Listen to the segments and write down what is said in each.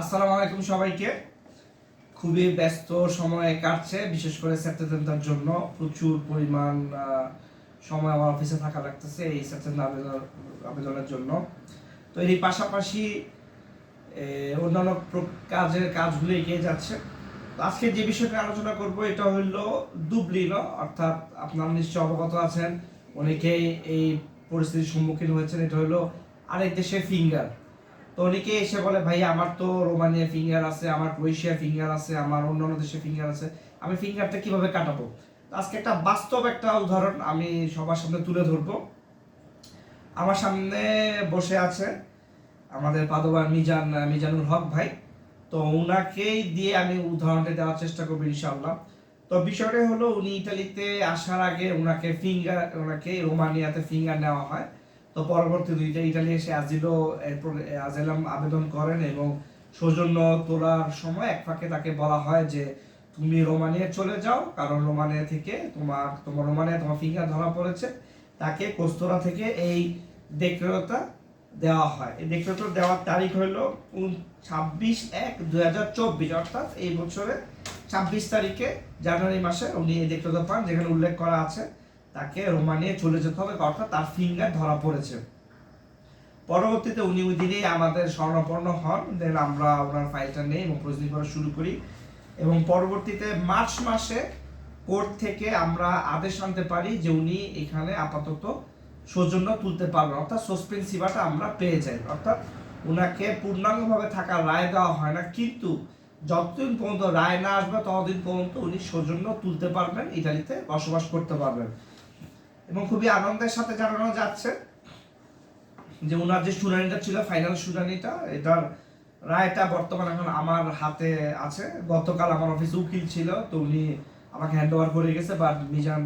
আসসালামু আলাইকুম সবাইকে। খুবই ব্যস্ত সময় কাটছে, বিশেষ করে সেপ্টেম্বরের জন্য। প্রচুর পরিমাণ সময় আমার অফিসে থাকা লাগতেছে এই সেপ্টেম্বর আবেদন আবেদনের জন্য। তো এর পাশাপাশি অন্যান্য কাজের কাজগুলো এগিয়ে যাচ্ছে। আজকে যে বিষয়টা আলোচনা করব, এটা হলো দুবলিন অর্থাৎ আপনারা নিশ্চয় অবগত আছেন, অনেকেই এই পরিস্থিতির সম্মুখীন হয়েছেন। এটা হলো আরেক দেশের ফিঙ্গার তো অনেকে এসে বলে, ভাই, আমার তো রোমানিয়া ফিঙ্গার আছে, আমার ক্রোয়েশিয়া ফিঙ্গার আছে, আমার অন্যান্য দেশে ফিঙ্গার আছে, আমি ফিঙ্গারটা কীভাবে কাটাবো? আজকে একটা বাস্তব একটা উদাহরণ আমি সবার সামনে তুলে ধরবো। আমার সামনে বসে আছে আমাদের পাদোবার মিজান, মিজানুল হক ভাই। তো ওনাকেই দিয়ে আমি উদাহরণটা দেওয়ার চেষ্টা করব ইনশাআল্লাহ। তো বিষয়টা হলো, উনি ইটালিতে আসার আগে ওনাকে ফিঙ্গার ওনাকে রোমানিয়াতে ফিঙ্গার নেওয়া হয়। তো পরবর্তী দুইটা ইটালি এসে আজিলো, এরপর আজেলাম আবেদন করেন এবং সৌজন্য তোলার সময় এক ফাঁকে তাকে বলা হয় যে, তুমি রোমানিয়া চলে যাও, কারণ রোমানিয়া থেকে তোমার তোমার রোমানিয়া তোমার ফিঙ্গার ধরা পড়েছে। তাকে কোস্তরা থেকে এই দেখরতা দেওয়া হয়। এই দেখরতা দেওয়ার তারিখ হলো ছাব্বিশ এক দু হাজার চব্বিশ, অর্থাৎ এই বছরে ছাব্বিশ তারিখে জানুয়ারি মাসে উনি এই দেখরতা পান, যেখানে উল্লেখ করা আছে। তাকে রোমানিয়া চলে যেতে হবে অর্থাৎ তার ফিঙ্গার ধরা পড়েছে। পরবর্তীতে উনি ওই দিনেই আমাদের স্বর্ণপন্ন হন। দেন আমরা ওনার ফাইলটা নেই এবং প্রসিডিং করা শুরু করি। এবং পরবর্তীতে মার্চ মাসে কোর্ট থেকে আমরা আদেশ আনতে পারি যে উনি এখানে আপাতত সৌজন্য তুলতে পারবেন। অর্থাৎ সসপেন্সিভাটা আমরা পেয়ে যাই। অর্থাৎ ওনাকে পূর্ণাঙ্গভাবে থাকার রায় দেওয়া হয় না। কিন্তু যতদিন পর্যন্ত রায় না আসবে, ততদিন পর্যন্ত উনি সৌজন্য তুলতে পারবেন ইটালিতে বসবাস করতে পারবেন। এবং খুবই আনন্দের সাথে জানানো যাচ্ছে যে ওনার যে শুনানিটা ছিল ফাইনাল শুনানিটা, এটার রায়টা বর্তমানে এখন আমার হাতে আছে। গতকাল আমার অফিসে উকিল ছিল, তো উনি আমাকে হ্যান্ড ওভার করে গেছে বাট মিজান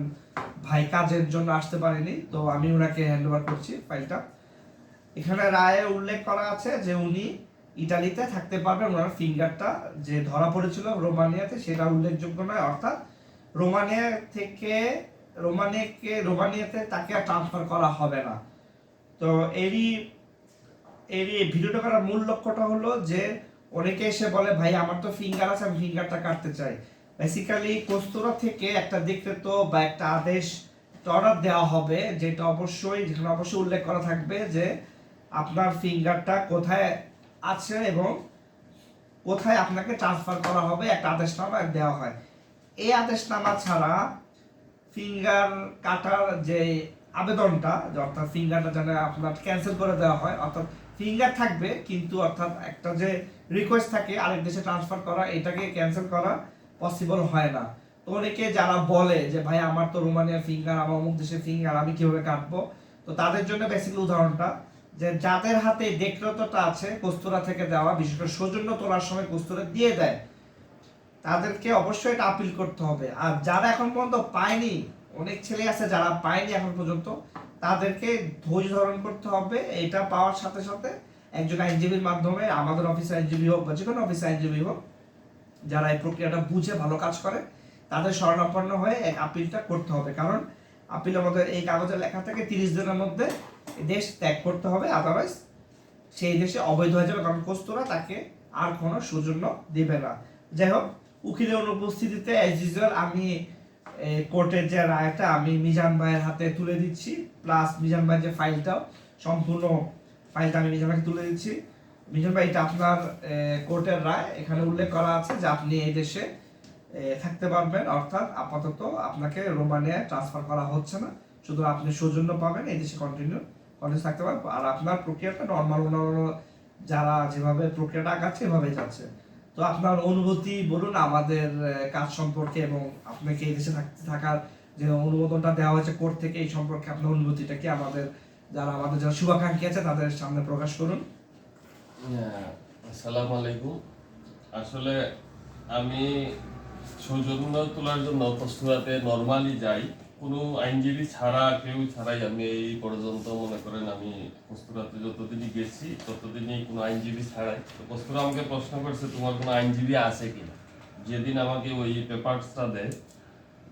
ভাই কাজের জন্য আসতে পারেনি, তো আমি ওনাকে হ্যান্ড ওভার করছি ফাইলটা এখানে রায়ে উল্লেখ করা আছে যে উনি ইটালিতে থাকতে পারবেন, ওনার ফিঙ্গারটা যে ধরা পড়েছিল রোমানিয়াতে, সেটা উল্লেখযোগ্য নয়, অর্থাৎ রোমানিয়া থেকে রোমানিয়াকে, রোমানিয়াতে তাকে আর ট্রান্সফার করা হবে না। তো এরই এরই ভিডিওটা করার মূল লক্ষ্যটা হলো যে অনেকে এসে বলে, ভাই, আমার তো ফিঙ্গার আছে, আমি ফিঙ্গারটা কাটতে চাই। বেসিক্যালি কস্তুরা থেকে একটা দেখতে তো বা একটা আদেশ অর্ডার দেওয়া হবে, যেটা অবশ্যই, যেখানে অবশ্যই উল্লেখ করা থাকবে যে আপনার ফিঙ্গারটা কোথায় আছে এবং কোথায় আপনাকে ট্রান্সফার করা হবে, একটা আদেশনামা দেওয়া হয়। এই আদেশনামা ছাড়া ফিঙ্গার কাটার যে আবেদনটা অর্থাৎ ফিঙ্গারটা যেন আপনার ক্যান্সেল করে দেওয়া হয়, অর্থাৎ ফিঙ্গার থাকবে, কিন্তু অর্থাৎ একটা যে রিকোয়েস্ট থাকে, আরেক দেশে ট্রান্সফার করা, এটাকে ক্যান্সেল করা পসিবল হয় না। তো অনেকে যারা বলে যে, ভাই, আমার তো রোমানিয়া ফিঙ্গার আমার অমুক দেশের ফিঙ্গার আমি কীভাবে কাটবো? তো তাদের জন্য বেসিক্যালি উদাহরণটা, যে যাদের হাতে দেখরতটা আছে, কস্তুরা থেকে দেওয়া, বিশেষ করে সৌজন্য তোলার সময় কস্তুরা দিয়ে দেয়। তাদেরকে অবশ্যই এটা আপিল করতে হবে। আর যারা এখন পর্যন্ত পায়নি, অনেক ছেলে আছে যারা পায়নি এখন পর্যন্ত, তাদেরকে ধৈর্য ধারণ করতে হবে। এটা পাওয়ার সাথে সাথে একজন আইনজীবীর মাধ্যমে, আমাদের অফিস আইনজীবী হোক বা যে কোনো অফিসে আইনজীবী হোক, যারা এই প্রক্রিয়াটা বুঝে ভালো কাজ করে, তাদের শরণাপন্ন হয়ে এক আপিলটা করতে হবে। কারণ আপিল আমাদের এই কাগজে লেখা থেকে তিরিশ দিনের মধ্যে দেশ ত্যাগ করতে হবে। আদারওয়াইজ সেই দেশে অবৈধ হয়ে যাবে। কারণ কোস্তরা তাকে আর কোনো সৌজন্য দেবে না। যাই হোক উকিলের অনুপস্থিতিতে অ্যাজ ইউজুয়াল আমি কোর্টের যে রায়টা আমি মিজান ভাইয়ের হাতে তুলে দিচ্ছি। প্লাস মিজান ভাইয়ের যে ফাইলটাও সম্পূর্ণ ফাইলটা আমি মিজান ভাইকে তুলে দিচ্ছি। মিজান ভাই, এটা আপনার কোর্টের রায়। এখানে উল্লেখ করা আছে যে আপনি এই দেশে থাকতে পারবেন। অর্থাৎ আপাতত আপনাকে রোমানিয়ায় ট্রান্সফার করা হচ্ছে না। শুধু আপনি সৌজন্য পাবেন, এই দেশে কন্টিনিউ কন্টিনিউ থাকতে পারবেন। আর আপনার প্রক্রিয়াটা নর্মাল যারা যেভাবে প্রক্রিয়াটা আগাচ্ছে এভাবেই যাচ্ছে। তো আপনার অনুভূতি বলুন আমাদের কাজ সম্পর্কে এবং আপনাকে এই দেশে থাকতে থাকার যে অনুমোদনটা দেওয়া হয়েছে কোর্ট থেকে এই সম্পর্কে আপনার অনুভূতিটা কি? আমাদের যারা আমাদের যারা শুভাকাঙ্ক্ষী আছে তাদের সামনে প্রকাশ করুন। হ্যাঁ, আসসালামু আলাইকুম। আসলে আমি সৌজন্য তোলার জন্য কস্তুরাতে নর্মালি যাই। কোনো আইনজীবী ছাড়া কেউ ছাড়াই আমি এই পর্যন্ত মনে করেন আমি কস্তুরাতে যতদিনই গেছি ততদিনই কোনো আইনজীবী ছাড়াই। তো কস্তুরা আমাকে প্রশ্ন করছে তোমার কোনো আইনজীবী আছে কিনা? যেদিন আমাকে ওই পেপারসটা দেয়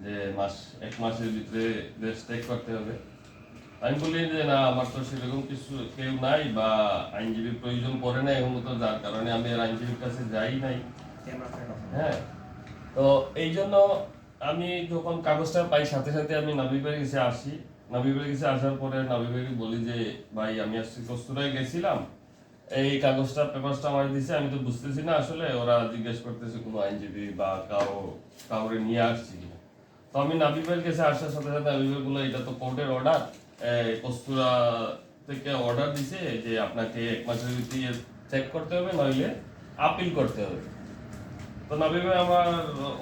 যে মাস এক মাসের ভিতরে দেশ ত্যাগ করতে হবে। আমি বলি যে না আমার তো সেরকম কিছু কেউ নাই বা আইনজীবীর প্রয়োজন পড়ে না এখন তো যার কারণে আমি আর আইনজীবীর কাছে যাই নাই। হ্যাঁ তো এই জন্য আমি যখন কাগজটা পাই, সাথে সাথে আমি নাবিবের কাছে আসি। নাবিবের কাছে আসার পরে নাবিবের বলি যে, ভাই, আমি আসছি কস্তুরায় গেছিলাম। এই কাগজটা, পেপারটা আমার দিছে, আমি তো বুঝতেছি না আসলে। ওরা জিজ্ঞেস করতেছে, কোনো আইনজীবী বা কাউ কাউরে নিয়ে আসছি তো আমি নাবিবের কাছে আসার সাথে সাথে নাবিবের বলে এটা তো কোর্টের অর্ডার কস্তুরা থেকে অর্ডার দিছে যে, আপনাকে এক মাসের ভিতরে চেক করতে হবে, নইলে আপিল করতে হবে। তো নাবি আমার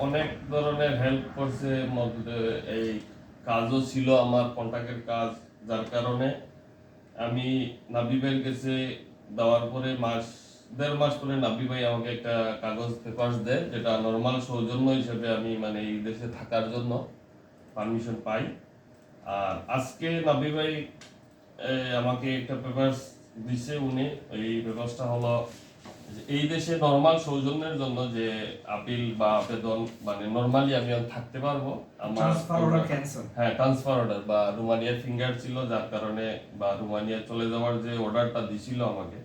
অনেক ধরনের হেল্প করছে এই কাজও ছিল আমার কন্ট্রাক্টের কাজ, যার কারণে আমি নাবি ভাইয়ের কাছে দেওয়ার পরে মাস, দেড় মাস পরে নাবি ভাই আমাকে একটা কাগজ পেপার দেয়, যেটা নর্মাল সৌজন্য হিসেবে আমি মানে এই দেশে থাকার জন্য পারমিশন পাই। আর আজকে নাবি ভাই আমাকে একটা পেপারস দিছে উনি, এই পেপারসটা হলো এই দেশে নর্মাল সৌজন্যের জন্য যে আপিল বা আবেদন মানে নর্মালি আমি থাকতে পারব। আমার হ্যাঁ ট্রান্সফার অর্ডার বা রোমানিয়ার ফিঙ্গার ছিল যার কারণে বা রোমানিয়া চলে যাওয়ার যে অর্ডারটা দিছিল আমাকে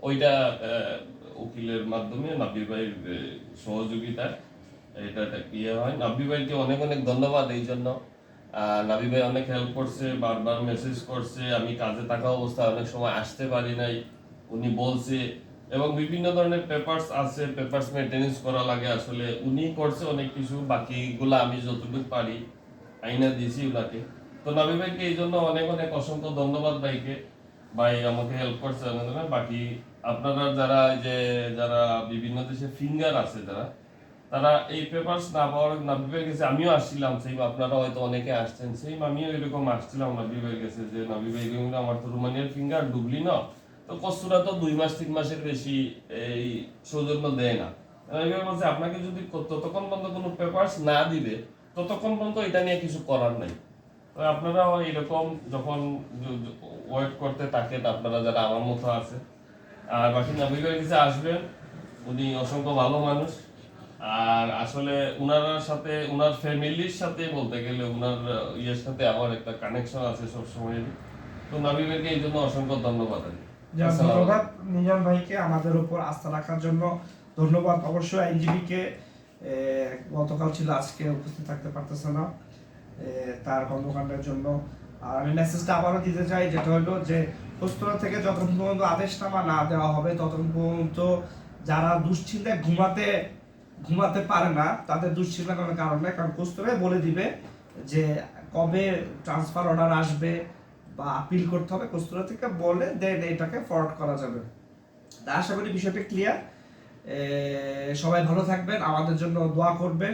ওইটা উকিলের মাধ্যমে নাবি ভাইয়ের সহযোগিতায় এটা একটা ইয়ে হয়। নাবি ভাইকে অনেক অনেক ধন্যবাদ এই জন্য। নাবি ভাই অনেক হেল্প করছে বারবার মেসেজ করছে আমি কাজে থাকা অবস্থায় অনেক সময় আসতে পারি নাই। উনি বলছে এবং বিভিন্ন ধরনের পেপারস আছে পেপারস মেনটেনেন্স করা লাগে। আসলে উনি করছে অনেক কিছু, বাকিগুলো আমি যতটুকু পারি, আইনা দিয়েছি ওনাকে। তো নবী ভাইকে এই জন্য অনেক অনেক অসংখ্য ধন্যবাদ ভাইকে। ভাই আমাকে হেল্প করছে। বাকি আপনারা যারা যে, যারা বিভিন্ন দেশে ফিঙ্গার আছে যারা, তারা এই পেপারস না পাওয়ার নবী ভাইয়ের কাছে আমিও আসছিলাম। সেই আপনারা হয়তো অনেকে আসছেন। সেই আমিও এরকম আসছিলাম নবী ভাইয়ের কাছে যে নবী ভাই আমার তো রোমানিয়ার ফিঙ্গার ডুবলি না? তো তো দুই মাস, তিন মাসের বেশি এই সৌজন্য দেয় না। বলছে, আপনাকে যদি ততক্ষণ পর্যন্ত কোনো পেপারস না দিবে, ততক্ষণ পর্যন্ত এটা নিয়ে কিছু করার নাই। তো আপনারা এরকম যখন ওয়েট করতে থাকেন, আপনারা যারা আমার মতো আছে, আর বাকি নবীগের কাছে আসবেন, উনি অসংখ্য ভালো মানুষ। আর আসলে উনার সাথে, উনার ফ্যামিলির সাথে বলতে গেলে উনার ইয়ের সাথে আমার একটা কানেকশন আছে সবসময় তো নবীগেরকে এই জন্য অসংখ্য ধন্যবাদ আর ধন্যবাদ নিজাম ভাইকে আমাদের উপর আস্থা রাখার জন্য ধন্যবাদ। অবশ্যই আইনজীবীকে গতকাল ছিল আজকে উপস্থিত থাকতে পারতেছে না তার কর্মকাণ্ডের জন্য। আর আমি মেসেজটা আবারও দিতে চাই যেটা হলো যে প্রস্তুরা থেকে যতক্ষণ পর্যন্ত আদেশনামা না দেওয়া হবে ততক্ষণ পর্যন্ত যারা দুশ্চিন্তায় ঘুমাতে ঘুমাতে পারে না তাদের দুশ্চিন্তা কোনো কারণ নেই কারণ কস্তুরাই বলে দিবে যে কবে ট্রান্সফার অর্ডার আসবে বা আপিল করতে হবে কস্তুরা থেকে বলে দেন এটাকে ফরওয়ার্ড করা যাবে। তা আশা করি বিষয়টা ক্লিয়ার সবাই ভালো থাকবেন, আমাদের জন্য দোয়া করবে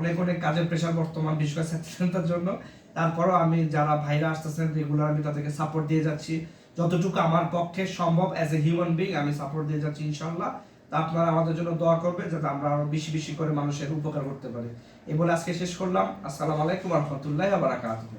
অনেক অনেক কাজের প্রেশার বর্তমান, বিশেষ করে জন্য। তারপরও আমি, যারা ভাইরা আসতেছেন রেগুলার আমি তাদেরকে সাপোর্ট দিয়ে যাচ্ছি। যতটুকু আমার পক্ষে সম্ভব অ্যাজ এ হিউম্যান বিং আমি সাপোর্ট দিয়ে যাচ্ছি ইনশাল্লাহ তা আপনারা আমাদের জন্য দোয়া করবেন, যাতে আমরা আরও বেশি বেশি করে মানুষের উপকার করতে পারি। এই বলে আজকে শেষ করলাম। আসসালামু আলাইকুম রহমতুল্লাহ বারাকাতুহু।